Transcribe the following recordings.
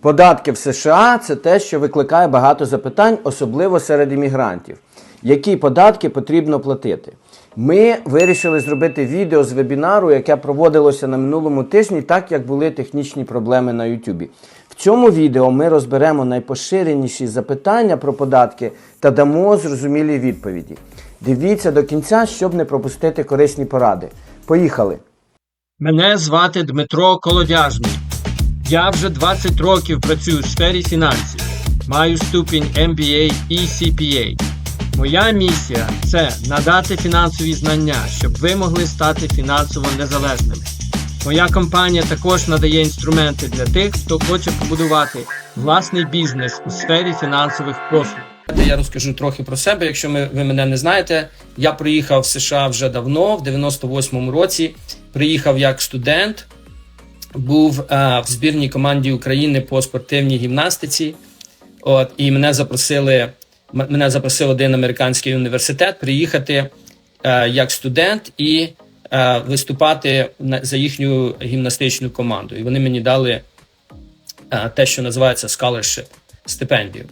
Податки в США це те, що викликає багато запитань, особливо серед іммігрантів. Які податки потрібно платити? Ми вирішили зробити відео з вебінару, яке проводилося на минулому тижні, так як були технічні проблеми на YouTube. В цьому відео ми розберемо найпоширеніші запитання про податки та дамо зрозумілі відповіді. Дивіться до кінця, щоб не пропустити корисні поради. Поїхали! Мене звати Дмитро Колодяжний. Я вже 20 років працюю в сфері фінансів. Маю ступінь MBA і CPA. Моя місія це надати фінансові знання, щоб ви могли стати фінансово незалежними. Моя компанія також надає інструменти для тих, хто хоче побудувати власний бізнес у сфері фінансових послуг. Я розкажу трохи про себе, якщо ми, ви мене не знаєте. Я приїхав в США вже давно, в 98-му році. Приїхав як студент, був е, в збірній команді України по спортивній гімнастиці. От, і мене запросили, мене запросив один американський університет приїхати е, як студент і е, виступати на, за їхню гімнастичну команду. І вони мені дали е, те, що називається scholarship, стипендію.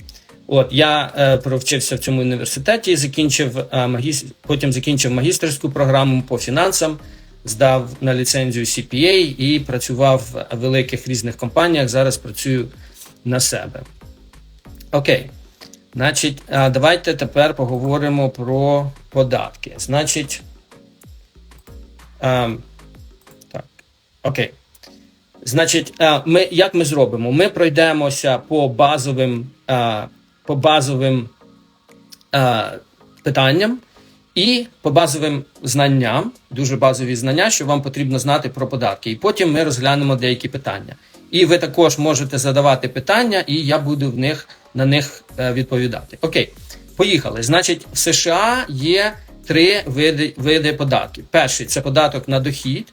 От я е, провчився в цьому університеті, закінчив е, магіс... потім закінчив магістерську програму по фінансам, здав на ліцензію CPA і працював в великих різних компаніях. Зараз працюю на себе. Окей. Значить, давайте тепер поговоримо про податки. Значить, ем, так, окей. Значить, ми, як ми зробимо? Ми пройдемося по базовим, по базовим питанням і по базовим знанням, дуже базові знання, що вам потрібно знати про податки. І потім ми розглянемо деякі питання. І ви також можете задавати питання, і я буду в них на них е, відповідати. Окей, поїхали. Значить, в США є три види, види податків. Перший це податок на дохід.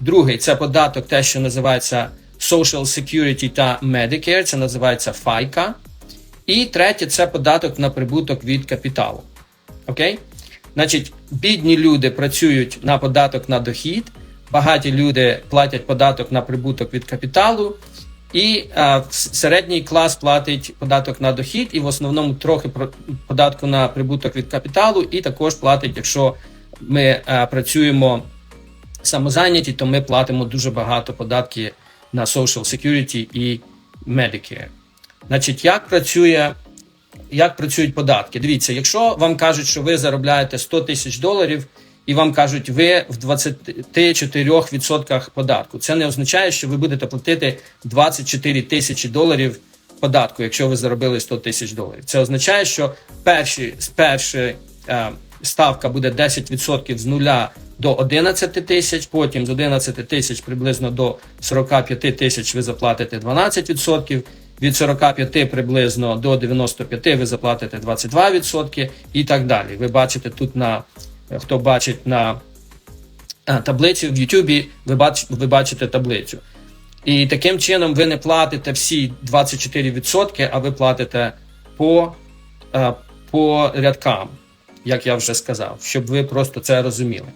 Другий це податок, те, що називається Social Security та Medicare, це називається FICA. І третє це податок на прибуток від капіталу. Окей? Значить, бідні люди працюють на податок на дохід, багаті люди платять податок на прибуток від капіталу, і е, с- середній клас платить податок на дохід, і в основному трохи податку на прибуток від капіталу, і також платить, якщо ми е, працюємо самозайняті, то ми платимо дуже багато податків на Social Security і Medicare. Значить, як працює, як працюють податки? Дивіться, якщо вам кажуть, що ви заробляєте 100 тисяч доларів, і вам кажуть, ви в 24% податку. Це не означає, що ви будете платити 24 тисячі доларів податку, якщо ви заробили 100 тисяч доларів. Це означає, що перші, перші е, ставка буде 10% з нуля до 11 тисяч, потім з 11 тисяч приблизно до 45 тисяч ви заплатите 12%, від 45 приблизно до 95 ви заплатите 22% і так далі. Ви бачите тут на хто бачить на е, таблиці в Ютубі, ви, бач, ви бачите таблицю. І таким чином ви не платите всі 24%, а ви платите по, е, по рядкам, як я вже сказав, щоб ви просто це розуміли.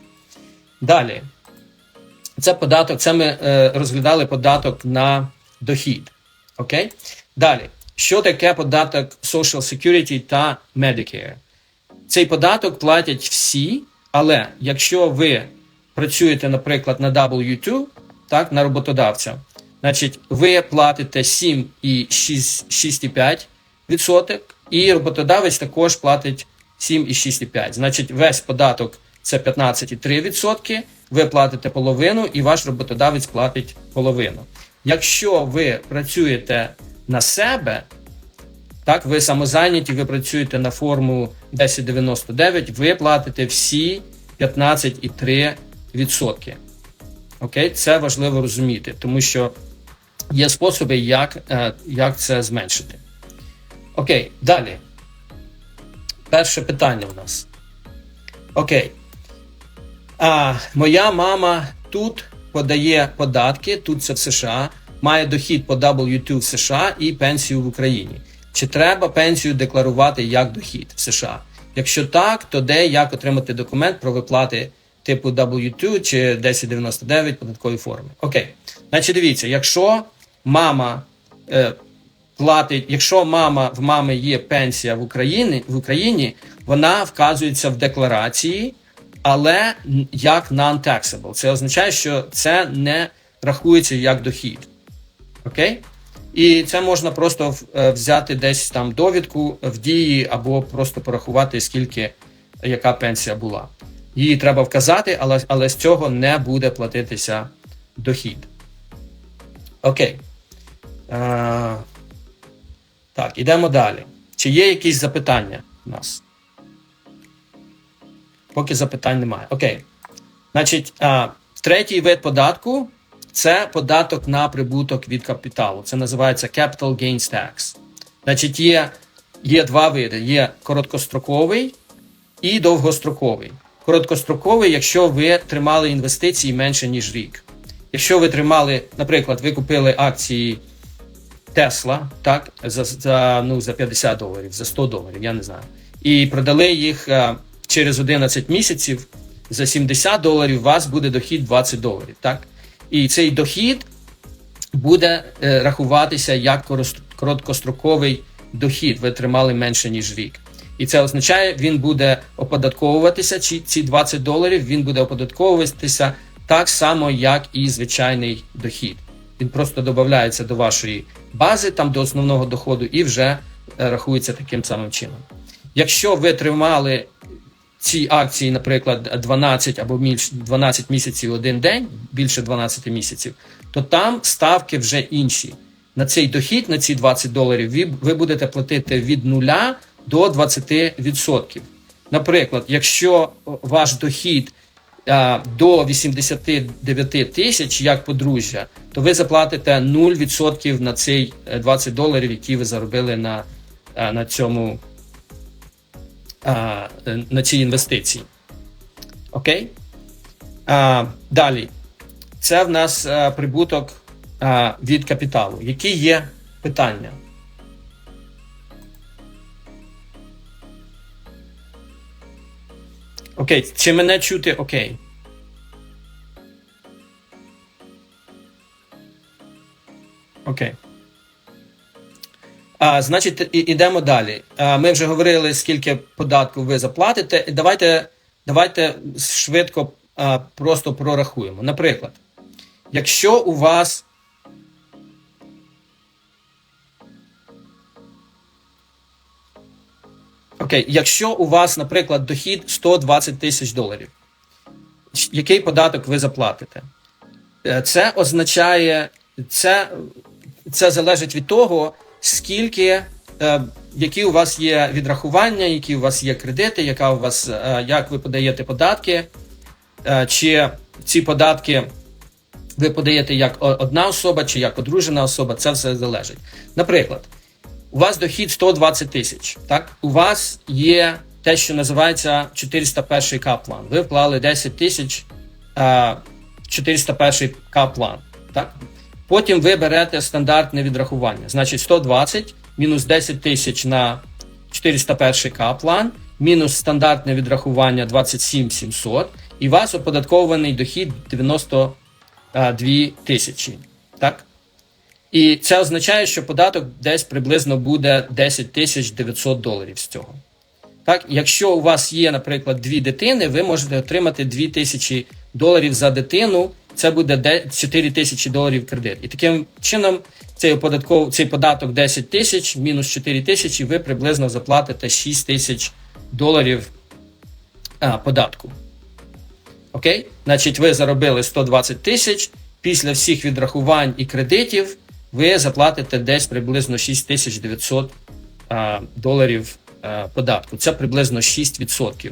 Далі. Це податок, це ми е, розглядали податок на дохід. Окей? Далі. Що таке податок Social Security та Medicare? Цей податок платять всі, але якщо ви працюєте, наприклад, на W2, так, на роботодавця, значить, ви платите 7,6,5%, і роботодавець також платить 7,6,5%. Значить, весь податок це 15,3%, ви платите половину, і ваш роботодавець платить половину. Якщо ви працюєте на себе, так, ви самозайняті, ви працюєте на форму 1099, ви платите всі 15,3%. Окей, це важливо розуміти, тому що є способи, як, е, як це зменшити. Окей, далі. Перше питання у нас. Окей. А, моя мама тут подає податки, тут це в США, має дохід по W2 в США і пенсію в Україні. Чи треба пенсію декларувати як дохід в США? Якщо так, то де як отримати документ про виплати типу W2 чи 1099 податкової форми? Окей. Значить, дивіться, якщо мама е, платить, якщо мама в мами є пенсія в Україні, в Україні, вона вказується в декларації, але як non-taxable. Це означає, що це не рахується як дохід. Окей? І це можна просто е, взяти десь там довідку в дії або просто порахувати, скільки яка пенсія була. Її треба вказати, але, але з цього не буде платитися дохід. Окей. Е, так, ідемо далі. Чи є якісь запитання у нас? Поки запитань немає. Окей. Значить, а, третій вид податку це податок на прибуток від капіталу. Це називається Capital Gains Tax. Значить, є, є два види: є короткостроковий і довгостроковий. Короткостроковий, якщо ви тримали інвестиції менше, ніж рік. Якщо ви тримали, наприклад, ви купили акції Тесла, так, за, за, ну, за 50 доларів, за 100 доларів, я не знаю. І продали їх е, через 11 місяців за 70 доларів, у вас буде дохід 20 доларів. Так? І цей дохід буде е, рахуватися як короткостроковий дохід. Ви тримали менше, ніж рік. І це означає, він буде оподатковуватися, ці, ці 20 доларів, він буде оподатковуватися так само, як і звичайний дохід. Він просто додається до вашої бази, там до основного доходу, і вже е, рахується таким самим чином. Якщо ви тримали ці акції, наприклад, 12 або більше 12 місяців один день, більше 12 місяців, то там ставки вже інші. На цей дохід, на ці 20 доларів, ви, будете платити від 0 до 20%. Наприклад, якщо ваш дохід до 89 тисяч як подружжя, то ви заплатите 0% на цей е, 20 доларів, які ви заробили на, а, на цьому а, на ці інвестиції. Окей? А, далі. Це в нас а, прибуток а, від капіталу. Які є питання? Окей, чи мене чути окей? Окей. А, значить, і- ідемо далі. А, ми вже говорили, скільки податку ви заплатите. Давайте, давайте швидко а, просто прорахуємо. Наприклад, якщо у вас. Окей, якщо у вас, наприклад, дохід 120 тисяч доларів, який податок ви заплатите? Е, Це означає, це, це залежить від того, скільки, е, які у вас є відрахування, які у вас є кредити, яка у вас, е, як ви подаєте податки, е, чи ці податки ви подаєте як одна особа, чи як одружена особа, це все залежить. Наприклад, у вас дохід 120 тисяч. Так, у вас є те, що називається 401 каплан. Ви вклали 10 тисяч е, 401 каплан. Так, потім ви берете стандартне відрахування. Значить, 120 мінус 10 тисяч на 401 каплан, мінус стандартне відрахування 27 700, і у вас оподаткований дохід 92 тисячі. Так? І це означає, що податок десь приблизно буде 10 тисяч 900 доларів з цього. Так, якщо у вас є, наприклад, дві дитини, ви можете отримати 2 тисячі доларів за дитину. Це буде 4 тисячі доларів кредит. І таким чином цей податков, цей податок 10 тисяч мінус 4 тисячі, ви приблизно заплатите 6 тисяч доларів а, податку. Окей? Значить, ви заробили 120 тисяч. Після всіх відрахувань і кредитів ви заплатите десь приблизно 6900 а, доларів а, податку. Це приблизно 6%.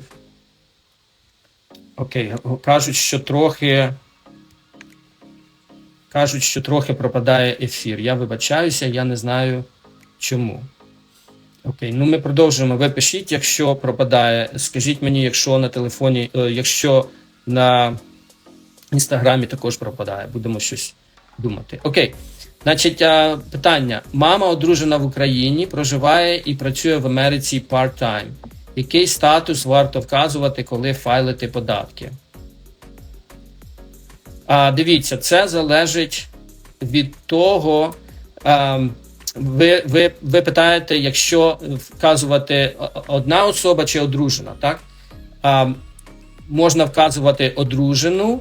Окей, кажуть, що трохи. Кажуть, що трохи пропадає ефір. Я вибачаюся, я не знаю чому. Окей, ну ми продовжуємо. Ви пишіть, якщо пропадає. Скажіть мені, якщо на телефоні, е, якщо на інстаграмі також пропадає. Будемо щось думати. Окей. Значить, питання: мама одружена в Україні, проживає і працює в Америці part-time. Який статус варто вказувати, коли файлити податки? А, дивіться, це залежить від того, а, ви, ви, ви питаєте, якщо вказувати одна особа чи одружена, так? А, можна вказувати одружену,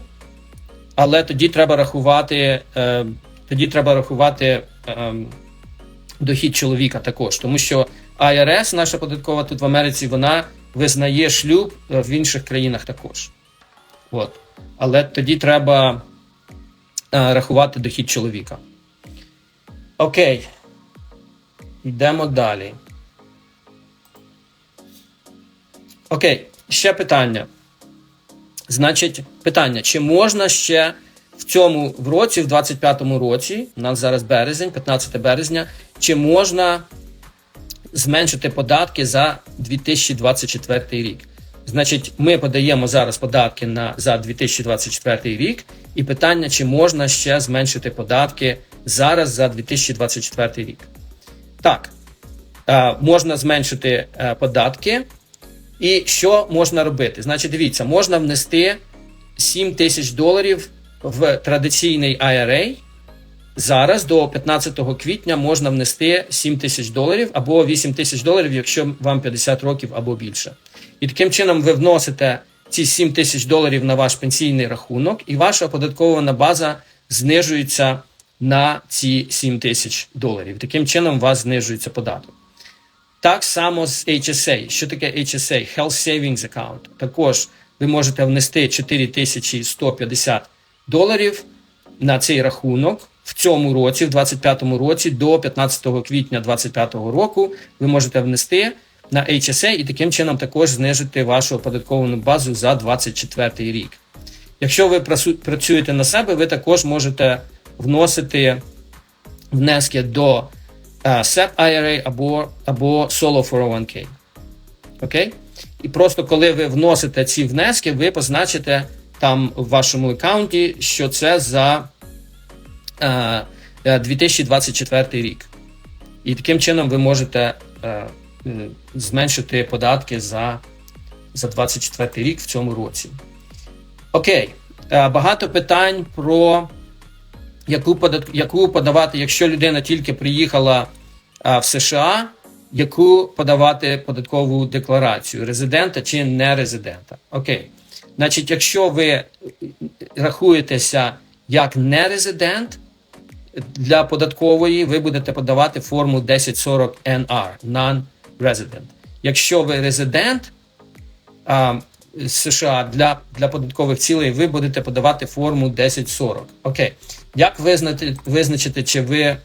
але тоді треба рахувати, е, тоді треба рахувати е, дохід чоловіка також, тому що IRS, наша податкова тут в Америці, вона визнає шлюб е, в інших країнах також. От. Але тоді треба е, рахувати дохід чоловіка. Окей. Йдемо далі. Окей, ще питання. Значить, питання: чи можна ще в цьому в році, в 25-му році, у нас зараз березень, 15 березня, чи можна зменшити податки за 2024 рік? Значить, ми подаємо зараз податки на за 2024 рік, і питання, чи можна ще зменшити податки зараз за 2024 рік? Так, е, можна зменшити е, податки. І що можна робити? Значить, дивіться, можна внести 7 тисяч доларів в традиційний IRA. Зараз до 15 квітня можна внести 7 тисяч доларів або 8 тисяч доларів, якщо вам 50 років або більше. І таким чином ви вносите ці 7 тисяч доларів на ваш пенсійний рахунок, і ваша оподаткована база знижується на ці 7 тисяч доларів. Таким чином у вас знижується податок. Так само з HSA. Що таке HSA? Health Savings Account. Також ви можете внести 4150 доларів на цей рахунок в цьому році, в 2025 році, до 15 квітня 2025 року. Ви можете внести на HSA і таким чином також знижити вашу оподатковану базу за 2024 рік. Якщо ви працюєте на себе, ви також можете вносити внески до е, SEP IRA або, або Solo 401k. Окей? І просто коли ви вносите ці внески, ви позначите там в вашому аккаунті, що це за е, е, 2024 рік. І таким чином ви можете е, е, зменшити податки за, за 2024 рік в цьому році. Окей. Е, багато питань про яку, подат... яку подавати, якщо людина тільки приїхала в США, яку подавати податкову декларацію резидента чи не резидента. Окей. Значить, якщо ви рахуєтеся як не резидент для податкової, ви будете подавати форму 1040 NR non-resident. Якщо ви резидент а, США для, для податкових цілей, ви будете подавати форму 1040. Окей. Як визнати, визначити, чи ви.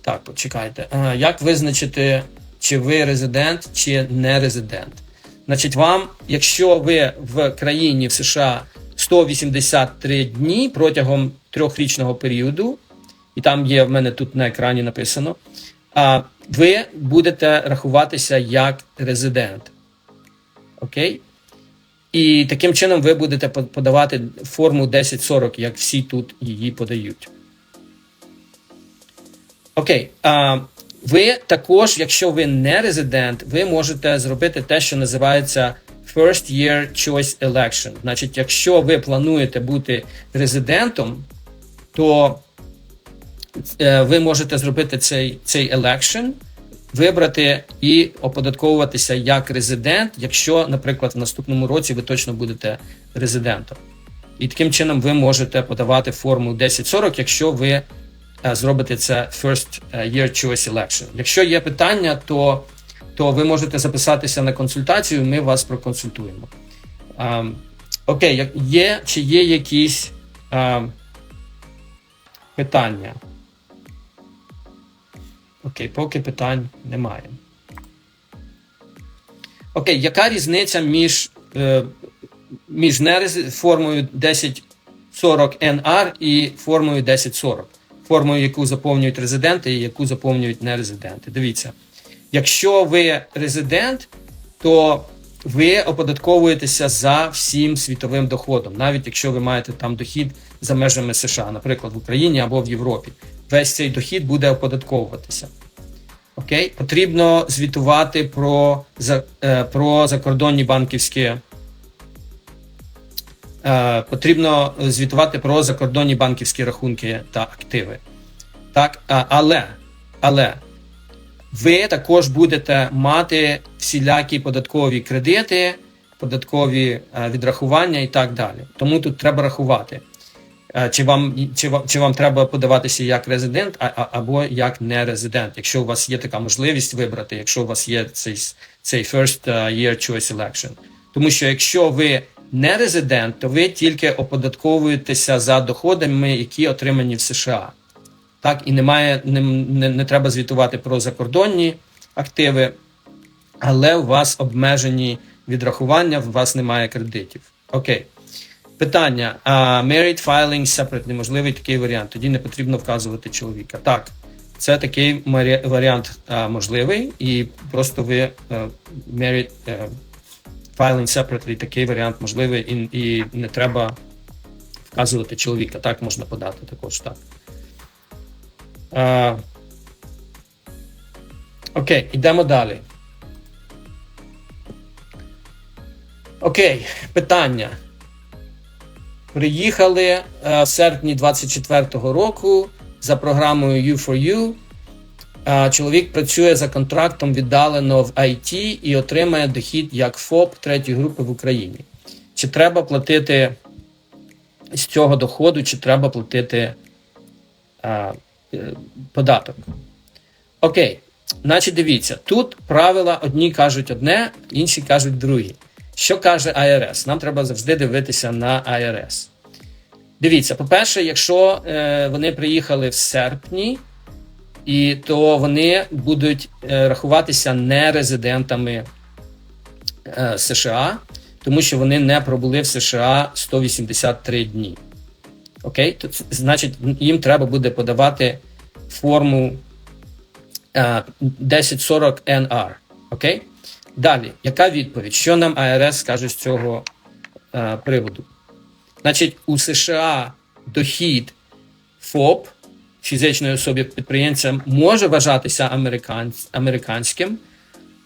Так, почекайте. Ага, як визначити, чи ви резидент, чи не резидент? Значить, вам, якщо ви в країні в США 183 дні протягом трьохрічного періоду, і там є в мене тут на екрані написано, а ви будете рахуватися як резидент. Окей? І таким чином ви будете подавати форму 1040, як всі тут її подають. Окей. А, ви також, якщо ви не резидент, ви можете зробити те, що називається First Year Choice Election. Значить, якщо ви плануєте бути резидентом, то ви можете зробити цей, цей election, вибрати і оподатковуватися як резидент, якщо, наприклад, в наступному році ви точно будете резидентом. І таким чином ви можете подавати форму 1040, якщо ви е, зробите це First Year Choice Election. Якщо є питання, то, то ви можете записатися на консультацію, ми вас проконсультуємо. А, окей, як- є чи є якісь а, питання? Окей, поки питань немає. Окей, яка різниця між, е, між нерези- формою 1040 NR і формою 1040? Формою, яку заповнюють резиденти і яку заповнюють нерезиденти. Дивіться, якщо ви резидент, то ви оподатковуєтеся за всім світовим доходом, навіть якщо ви маєте там дохід за межами США, наприклад, в Україні або в Європі. Весь цей дохід буде оподатковуватися. Окей, потрібно звітувати про, е, про закордонні банківські. Е, потрібно звітувати про закордонні банківські рахунки та активи. Так, але, але ви також будете мати всілякі податкові кредити, податкові е, відрахування і так далі. Тому тут треба рахувати. Е, Чи вам, чи, вам, чи вам треба подаватися як резидент, а, або як не резидент, якщо у вас є така можливість вибрати, якщо у вас є цей, цей first е, year choice election. Тому що якщо ви не резидент, то ви тільки оподатковуєтеся за доходами, які отримані в США. Так, і немає, не, не, не треба звітувати про закордонні активи, але у вас обмежені відрахування, у вас немає кредитів. Окей. Питання: а, married filing separate, неможливий такий варіант. Тоді не потрібно вказувати чоловіка. Так, це такий варіант а, можливий, і просто ви а, married е, filing separately, такий варіант можливий, і, і не треба вказувати чоловіка. Так можна подати також так. А, окей, йдемо далі. Окей, питання. Приїхали е, в серпні 24-го року за програмою U4U. Е, Чоловік працює за контрактом віддалено в IT і отримає дохід як ФОП третьої групи в Україні. Чи треба платити з цього доходу, чи треба платити е, е, податок? Окей, значить, дивіться, тут правила одні кажуть одне, інші кажуть друге. Що каже IRS? Нам треба завжди дивитися на IRS. Дивіться, по-перше, якщо е, вони приїхали в серпні, і то вони будуть е, рахуватися не резидентами е, США, тому що вони не пробули в США 183 дні. Окей? То, значить, їм треба буде подавати форму е, 1040 NR. Окей? Далі, яка відповідь? Що нам АРС скаже з цього е, приводу? Значить, у США дохід ФОП фізичної особи підприємця може вважатися американсь- американським,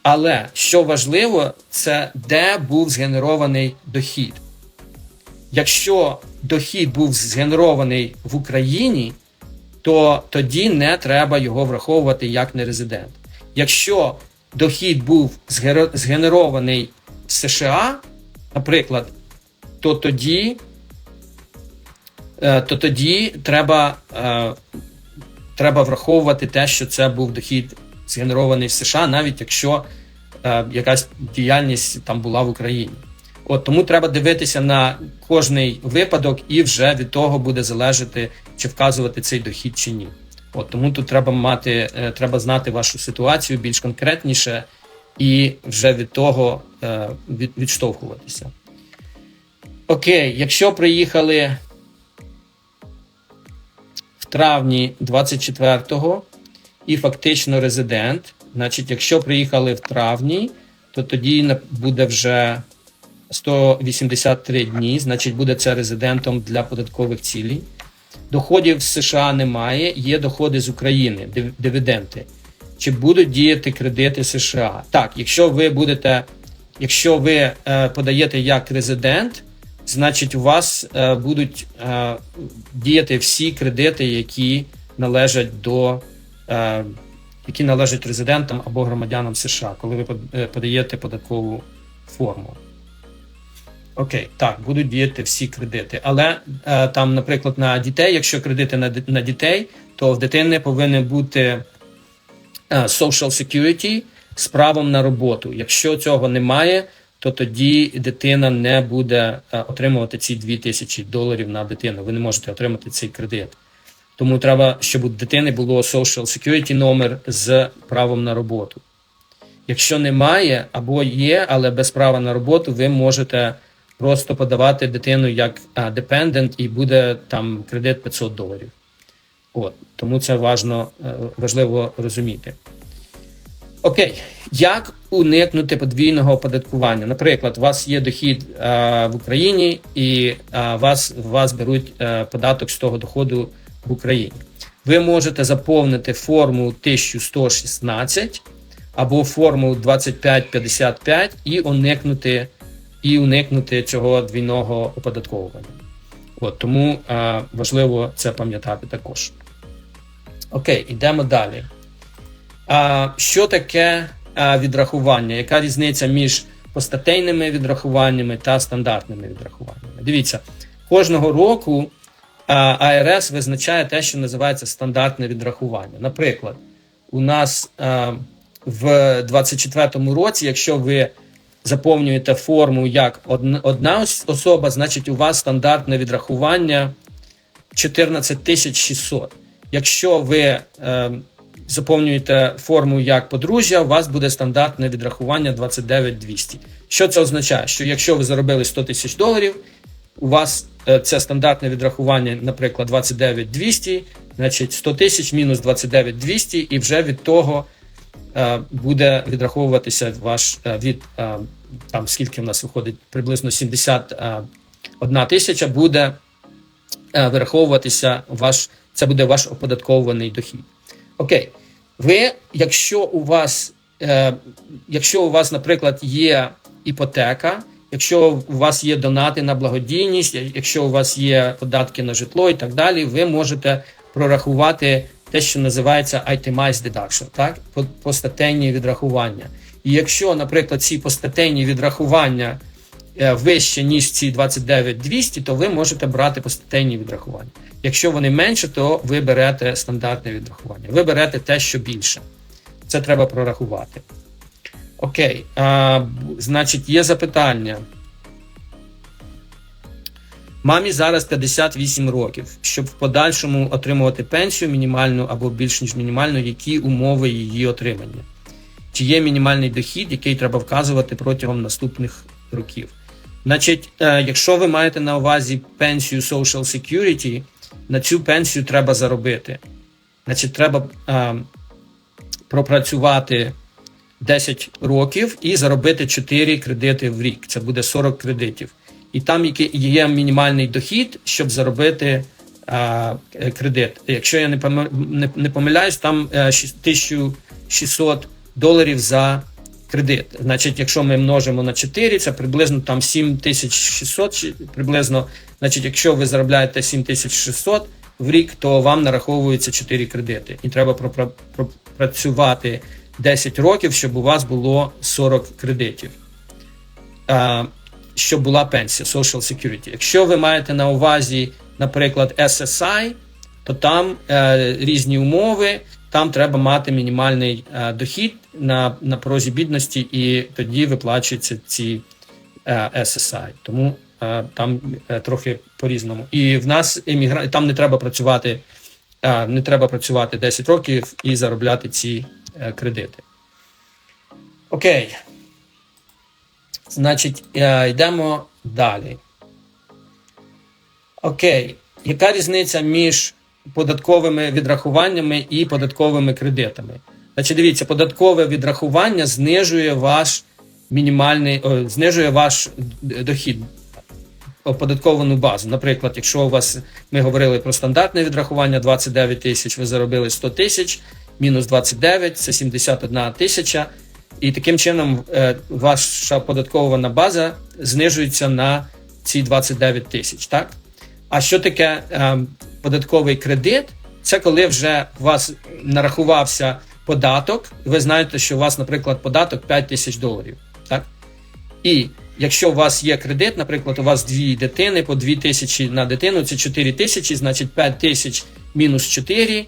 але що важливо, це де був згенерований дохід. Якщо дохід був згенерований в Україні, то тоді не треба його враховувати як нерезидент. Якщо дохід був згенерований в США, наприклад, то тоді, е, то тоді треба, е, треба враховувати те, що це був дохід згенерований в США, навіть якщо е, якась діяльність там була в Україні. От тому треба дивитися на кожний випадок, і вже від того буде залежати, чи вказувати цей дохід чи ні. От тому тут треба мати, е, треба знати вашу ситуацію більш конкретніше і вже від того е, від, відштовхуватися. Окей, якщо приїхали в травні 24-го і фактично резидент, значить, якщо приїхали в травні, то тоді буде вже 183 дні, значить, буде це резидентом для податкових цілей. Доходів з США немає, є доходи з України, див- дивіденди. Чи будуть діяти кредити США? Так, якщо ви будете, якщо ви е, подаєте як резидент, значить у вас е, будуть е, діяти всі кредити, які належать до е, які належать резидентам або громадянам США, коли ви е, подаєте податкову форму. Окей, так, будуть діяти всі кредити. Але е, там, наприклад, на дітей, якщо кредити на, на дітей, то в дитини повинен бути е, social security з правом на роботу. Якщо цього немає, то тоді дитина не буде е, отримувати ці 2000 доларів на дитину. Ви не можете отримати цей кредит. Тому треба, щоб у дитини було social security номер з правом на роботу. Якщо немає або є, але без права на роботу, ви можете просто подавати дитину як а, dependent і буде там кредит 500 доларів. От, тому це важно, е, важливо розуміти. Окей, як уникнути подвійного оподаткування? Наприклад, у вас є дохід е, в Україні і е, вас, вас беруть е, податок з того доходу в Україні. Ви можете заповнити форму 1116 або форму 2555 і уникнути, і уникнути цього двійного оподатковування. От, тому е, важливо це пам'ятати також. Окей, йдемо далі. А, що таке а, відрахування? Яка різниця між постатейними відрахуваннями та стандартними відрахуваннями? Дивіться, кожного року а, АРС визначає те, що називається стандартне відрахування. Наприклад, у нас а, в 2024 році, якщо ви заповнюєте форму як одна, особа, значить у вас стандартне відрахування 14 600. Якщо ви е, заповнюєте форму як подружжя, у вас буде стандартне відрахування 29 200. Що це означає? Що якщо ви заробили 100 тисяч доларів, у вас е, це стандартне відрахування, наприклад, 29 200, значить 100 тисяч мінус 29 200, і вже від того буде відраховуватися ваш е, від е, там скільки в нас виходить приблизно 71 тисяча буде е, вираховуватися ваш, це буде ваш оподатковуваний дохід. Окей, ви, якщо у вас, е, якщо у вас, наприклад, є іпотека, якщо у вас є донати на благодійність, якщо у вас є податки на житло і так далі, ви можете прорахувати те, що називається itemized deduction, так? По- Постатейні відрахування. І якщо, наприклад, ці постатейні відрахування е, вище, ніж ці 29 200, то ви можете брати постатейні відрахування. Якщо вони менше, то ви берете стандартне відрахування. Ви берете те, що більше. Це треба прорахувати. Окей. А, значить, є запитання. Мамі зараз 58 років. Щоб в подальшому отримувати пенсію мінімальну або більш ніж мінімальну, які умови її отримання? Чи є мінімальний дохід, який треба вказувати протягом наступних років? Значить, е, якщо ви маєте на увазі пенсію Social Security, на цю пенсію треба заробити. Значить, треба е, пропрацювати 10 років і заробити 4 кредити в рік. Це буде 40 кредитів. І там є мінімальний дохід, щоб заробити е, кредит. Якщо я не поми- не, не помиляюсь, там е, 1600 доларів за кредит. Значить, якщо ми множимо на 4, це приблизно там 7600, чи приблизно, значить, якщо ви заробляєте 7600 в рік, то вам нараховується 4 кредити. І треба пропра- пропрацювати 10 років, щоб у вас було 40 кредитів. Щоб була пенсія Social Security. Якщо ви маєте на увазі, наприклад, SSI, то там е, різні умови, там треба мати мінімальний е, дохід на, на порозі бідності, і тоді виплачуються ці е, SSI. Тому е, там е, трохи по-різному. І в нас емігра... там не треба працювати, е, не треба працювати 10 років і заробляти ці е, кредити. Окей. Значить, е, йдемо далі. Окей. Яка різниця між податковими відрахуваннями і податковими кредитами? Значить, дивіться, податкове відрахування знижує ваш мінімальний, о, знижує ваш дохід, оподатковану базу. Наприклад, якщо у вас ми говорили про стандартне відрахування 29 тисяч, ви заробили 100 тисяч, мінус 29 це 71 тисяча. І таким чином е, ваша податкована база знижується на ці 29 тисяч. Так? А що таке е, податковий кредит? Це коли вже у вас нарахувався податок, ви знаєте, що у вас, наприклад, податок 5 тисяч доларів. Так? І якщо у вас є кредит, наприклад, у вас дві дитини по 2 тисячі на дитину, це 4 тисячі, значить 5 тисяч мінус 4,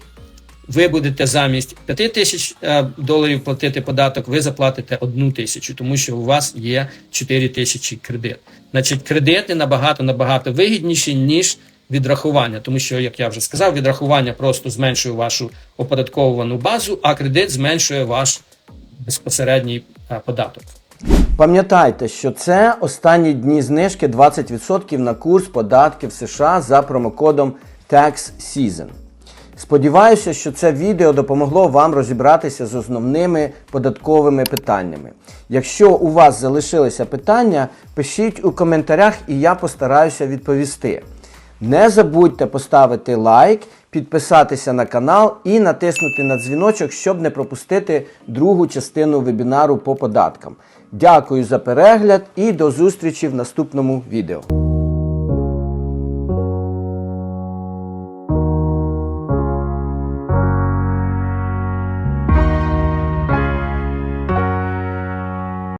ви будете замість 5 тисяч е, доларів платити податок, ви заплатите 1 тисячу, тому що у вас є 4 тисячі кредит. Значить, кредити набагато набагато вигідніші, ніж відрахування, тому що, як я вже сказав, відрахування просто зменшує вашу оподатковувану базу, а кредит зменшує ваш безпосередній е, податок. Пам'ятайте, що це останні дні знижки 20% на курс податків США за промокодом Tax Season. Сподіваюся, що це відео допомогло вам розібратися з основними податковими питаннями. Якщо у вас залишилися питання, пишіть у коментарях і я постараюся відповісти. Не забудьте поставити лайк, підписатися на канал і натиснути на дзвіночок, щоб не пропустити другу частину вебінару по податкам. Дякую за перегляд і до зустрічі в наступному відео.